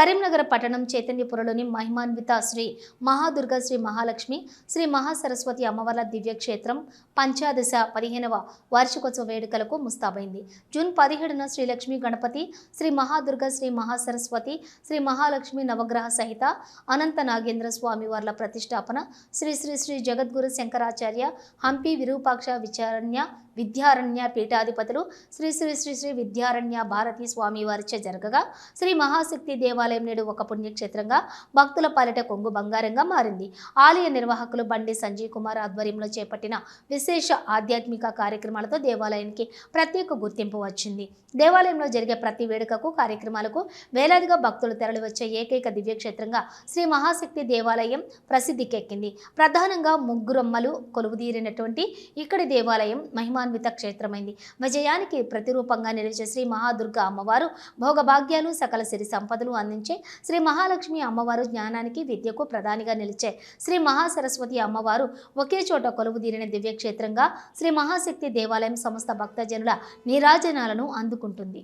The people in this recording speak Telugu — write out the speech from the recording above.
కరీంనగర్ పట్టణం చైతన్యపురలోని మహిమాన్విత శ్రీ మహాదుర్గ శ్రీ మహాలక్ష్మి శ్రీ మహాసరస్వతి అమ్మవార్ల దివ్యక్షేత్రం పంచాదశ పదిహేనవ వార్షికోత్సవ వేడుకలకు ముస్తాబైంది. జూన్ పదిహేడున శ్రీ లక్ష్మీ గణపతి శ్రీ మహాదుర్గ శ్రీ మహాసరస్వతి శ్రీ మహాలక్ష్మి నవగ్రహ సహిత అనంత నాగేంద్ర స్వామి వార్ల ప్రతిష్టాపన శ్రీ శ్రీ శ్రీ జగద్గురు శంకరాచార్య హంపి విరూపాక్ష విచారణ్య విద్యారణ్య పీఠాధిపతులు శ్రీ శ్రీ శ్రీ శ్రీ విద్యారణ్య భారతీ స్వామి వారిచే జరగగా శ్రీ మహాశక్తి దేవాలయం నేడు ఒక పుణ్యక్షేత్రంగా భక్తుల పాలిట కొంగు బంగారంగా మారింది. ఆలయ నిర్వాహకులు బండి సంజయ్ కుమార్ ఆధ్వర్యంలో చేపట్టిన విశేష ఆధ్యాత్మిక కార్యక్రమాలతో దేవాలయానికి ప్రత్యేక గుర్తింపు వచ్చింది. దేవాలయంలో జరిగే ప్రతి వేడుకకు కార్యక్రమాలకు వేలాదిగా భక్తులు తరలివచ్చే ఏకైక దివ్యక్షేత్రంగా శ్రీ మహాశక్తి దేవాలయం ప్రసిద్ధికెక్కింది. ప్రధానంగా ముగ్గురమ్మలు కొలువుదీరినటువంటి ఇక్కడి దేవాలయం మహిమాన్విత క్షేత్రమైంది. విజయానికి ప్రతిరూపంగా నిలిచే శ్రీ మహాదుర్గ అమ్మవారు భోగభాగ్యాలు సకల సిరి సంపదలు అందించే శ్రీ మహాలక్ష్మి అమ్మవారు జ్ఞానానికి విద్యకు ప్రధానిగా నిలిచే శ్రీ మహాసరస్వతి అమ్మవారు ఒకే చోట కొలువుదీరిన దివ్యక్షేత్రంగా శ్రీ మహాశక్తి దేవాలయం సమస్త భక్తజనుల నీరాజనాలను అందుకుంటుంది.